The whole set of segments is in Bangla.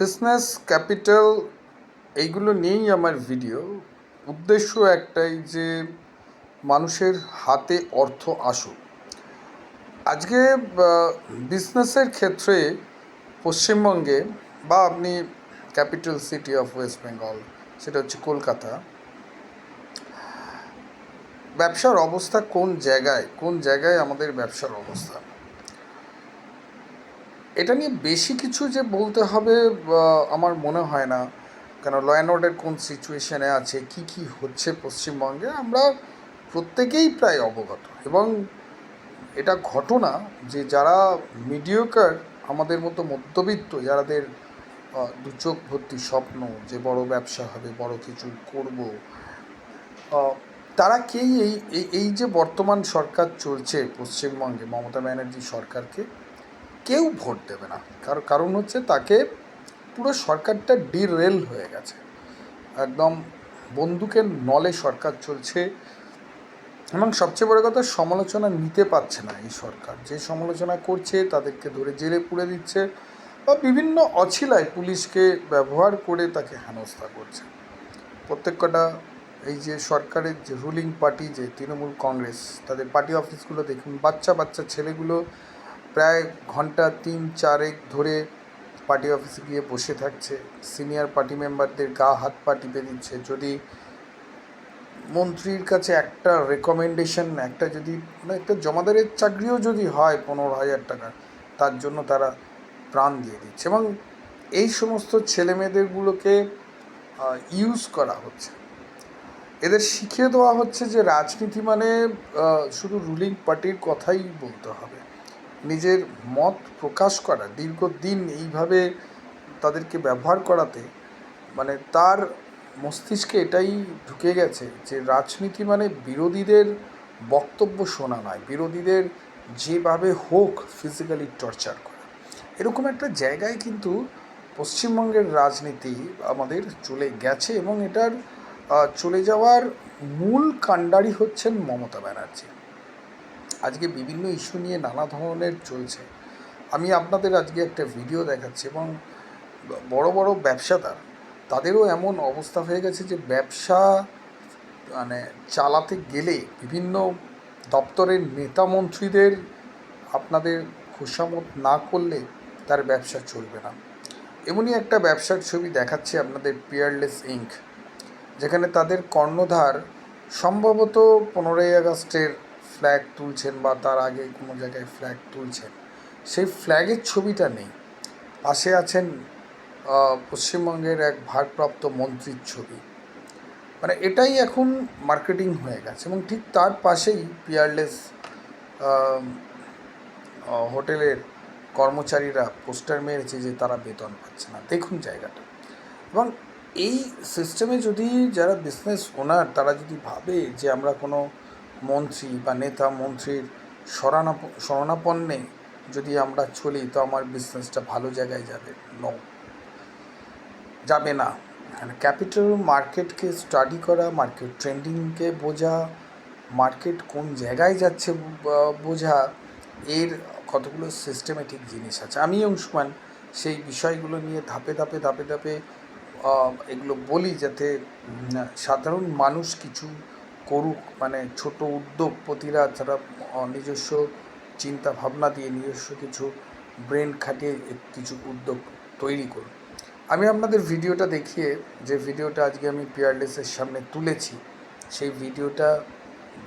বিজনেস ক্যাপিটাল এইগুলো নিয়েই আমার ভিডিও উদ্দেশ্য একটাই যে মানুষের হাতে অর্থ আসুক। আজকে বিজনেসের ক্ষেত্রে পশ্চিমবঙ্গে বা আপনি capital city of West Bengal সেটা হচ্ছে কলকাতা, ব্যবসার অবস্থা কোন জায়গায় কোন জায়গায় আমাদের ব্যবসার অবস্থা? এটা নিয়ে বেশি কিছু যে বলতে হবে আমার মনে হয় না। কেন ল অ্যান্ড অর্ডার কোন সিচুয়েশানে আছে কি কি হচ্ছে পশ্চিমবঙ্গে আমরা প্রত্যেকেই প্রায় অবগত। এবং এটা ঘটনা যে যারা মিডিওকার আমাদের মতো মধ্যবিত্ত আহ, দু চোখ ভর্তি স্বপ্ন যে বড় ব্যবসা হবে বড় কিছু করব তারা কেই এই- এই যে বর্তমান সরকার চলছে পশ্চিমবঙ্গে মমতা ব্যানার্জি সরকারকে কেউ ভোট দেবে না। কারণ কারণ হচ্ছে তাকে পুরো সরকারটা ডিরেল হয়ে গেছে। একদম বন্দুকের নলে সরকার চলছে এবং সবচেয়ে বড় কথা, সমালোচনা নিতে পারছে না এই সরকার। যে সমালোচনা করছে তাদেরকে ধরে জেলে পুড়ে দিচ্ছে বা বিভিন্ন অছিলায় পুলিশকে ব্যবহার করে তাকে হেনস্থা করছে। প্রত্যেক কটা এই যে সরকারের যে রুলিং পার্টি যে তৃণমূল কংগ্রেস, তাদের পার্টি অফিসগুলো দেখুন বাচ্চা বাচ্চা ছেলেগুলো প্রায় ঘণ্টা তিন চারেক ধরে পার্টি অফিসে গিয়ে বসে থাকছে। সিনিয়র পার্টি মেম্বারদের গা হাত পা টিপে দিচ্ছে। যদি মন্ত্রীর কাছে একটা রেকমেন্ডেশন একটা যদি মানে একটা জমাদারের চাকরিও যদি হয় পনেরো হাজার টাকা, তার জন্য তারা প্রাণ দিয়ে দিচ্ছে এবং এই সমস্ত ছেলেমেয়েদেরগুলোকে ইউজ করা হচ্ছে। এদের শিখিয়ে দেওয়া হচ্ছে যে রাজনীতি মানে শুধু রুলিং পার্টির কথাই বলতে হবে। নিজের মত প্রকাশ করা, দীর্ঘদিন এইভাবে তাদেরকে ব্যবহার করাতে মানে তার মস্তিষ্কে এটাই ঢুকে গেছে যে রাজনীতি মানে বিরোধীদের বক্তব্য শোনা নয়, বিরোধীদের যেভাবে হোক ফিজিক্যালি টর্চার করা। এরকম একটা জায়গায় কিন্তু পশ্চিমবঙ্গের রাজনীতি আমাদের চলে গেছে এবং এটার চলে যাওয়ার মূল কাণ্ডারি হচ্ছেন মমতা ব্যানার্জি। আজকে বিভিন্ন ইস্যু নিয়ে নানা ধরনের চলছে। আমি আপনাদের আজকে একটা ভিডিও দেখাচ্ছি এবং বড় বড় ব্যবসাদার, তাদেরও এমন অবস্থা হয়ে গেছে যে ব্যবসা মানে চালাতে গেলে বিভিন্ন দপ্তরের নেতা মন্ত্রীদের আপনাদের খোসামত না করলে তার ব্যবসা চলবে না। এমনই একটা ব্যবসার ছবি দেখাচ্ছে আপনাদের পিয়ারলেস ইঙ্ক যেখানে তাদের কর্ণধার সম্ভবত পনেরোই আগস্টের ফ্ল্যাগ তুলছেন বা তার আগে কোনো জায়গায় ফ্ল্যাগ তুলছেন, সেই ফ্ল্যাগের ছবিটা নেই। পাশে আছেন পশ্চিমবঙ্গের এক ভারপ্রাপ্ত মন্ত্রীর ছবি। মানে এটাই এখন মার্কেটিং হয়ে গেছে এবং ঠিক তার পাশেই পিয়ারলেস হোটেলের কর্মচারীরা পোস্টার মেরেছে যে তারা বেতন পাচ্ছে না। দেখুন জায়গাটা। এবং এই সিস্টেমে যদি যারা বিজনেস ওনার তারা যদি ভাবে যে আমরা কোনো মন্ত্রী বা নেতা মন্ত্রীর শরণাপ, শরণাপন্নে যদি আমরা চলি, তো আমার বিজনেসটা ভালো জায়গায় যাবে। নো যাবে না। ক্যাপিটাল মার্কেটকে স্টাডি করা মার্কেট ট্রেন্ডিংকে বোঝা মার্কেট কোন জায়গায় যাচ্ছে বোঝা, এর কতগুলো সিস্টেমেটিক জিনিস আছে। আমি অংশমান সেই বিষয়গুলো নিয়ে ধাপে ধাপে ধাপে ধাপে এগুলো বলি যাতে সাধারণ মানুষ কিছু করুক মানে ছোট উদ্যোগপতিরা যারা নিজস্ব চিন্তা ভাবনা দিয়ে নিজস্ব কিছু ব্রেন খাটিয়ে কিছু উদ্যোগ তৈরি করুক। আমি আপনাদের ভিডিওটা দেখিয়ে যে ভিডিওটা আজকে আমি পিয়ারলেসের সামনে তুলেছি, সেই ভিডিওটা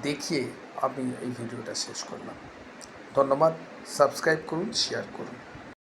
দেখিয়ে আমি এই ভিডিওটা শেষ করলাম। ধন্যবাদ, সাবস্ক্রাইব করুন, শেয়ার করুন।